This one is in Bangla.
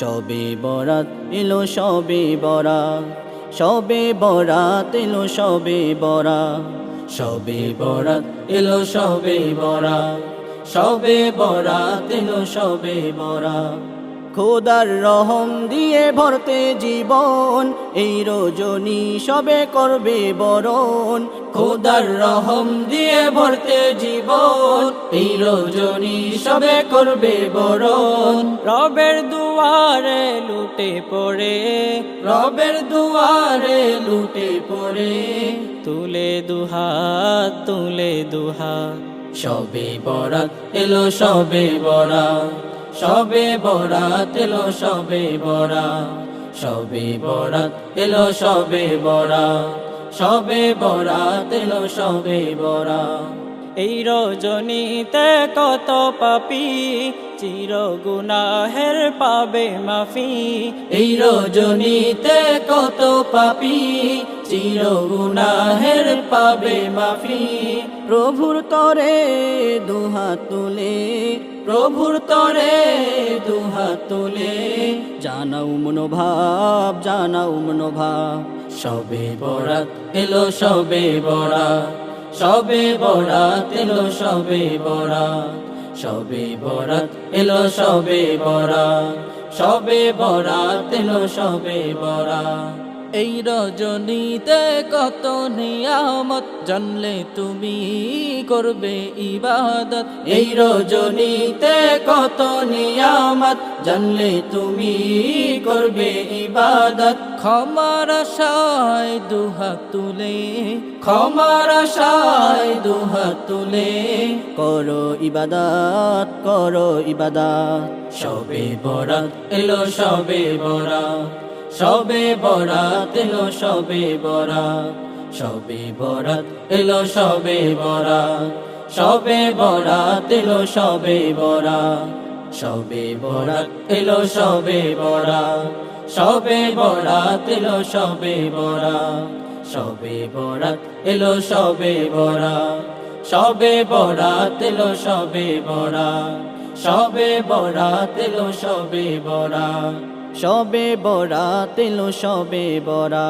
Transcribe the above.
সবে বরাত এলো, সবে বরাত সবে বরাত এলো, সবে বরাত সবে বরাত এলো, সবে বরাত সবে বরাত এলো, সবে বরাত। খোদার রহম দিয়ে ভরতে জীবন, এই রজনী সবে করবে বরণ। খোদার রহম দিয়ে ভরতে জীবন, এই রজনী সবে করবে বরণ। রবের দুয়ারে লুটে পড়ে, রবের দুয়ারে লুটে পড়ে। তুলে দুহাত তুলে দুহাত, সবে বরাত এলো, সবে বরাত। সবে বরাত এলো, সবে বরাত সবে বরাত এলো, সবে বরাত সবে বরাত এলো, সবে বরাত। এই রজনীতে কত পাপি, চির গুনাহের পাবে মাফি। এই রজনীতে কত পাপি, চির গুনাহের পাবে মাফি। প্রভুর তরে দুহাত তুলে প্রভুর তরে দুহাত তুলে। জানাও মনোভাব জানাও মনোভাব। সবে বরাত এলো, সবে বরাত। সবে বরাত এলো, সবে বরাত। সবে বরাত এলো, সবে বরাত। সবে বরাত এলো, সবে বরাত। এই রজনীতে কত নিয়ামত জানলে তুমি করবে ইবাদত। এই রজনীতে কত নিয়ামত জানলে তুমি করবে ইবাদত। ক্ষমার আশায় দুহাত তুলে, ক্ষমার আশায় দুহাত তুলে, করো ইবাদত করো ইবাদত। সবে বরাত এলো সবে বরাত। সবে বরাত এলো, সবে বরাত সবে বরাত এলো, সবে বরাত সবে বরাত এলো, সবে বরাত সবে বরাত এলো, সবে বরাত সবে বরাত এলো, সবে বরাত সবে বরাত এলো, সবে বরাত সবে বরাত এলো, সবে বরাত সবে বরাত এলো, সবে বরাত। সবে বরা তেলো সবে বরা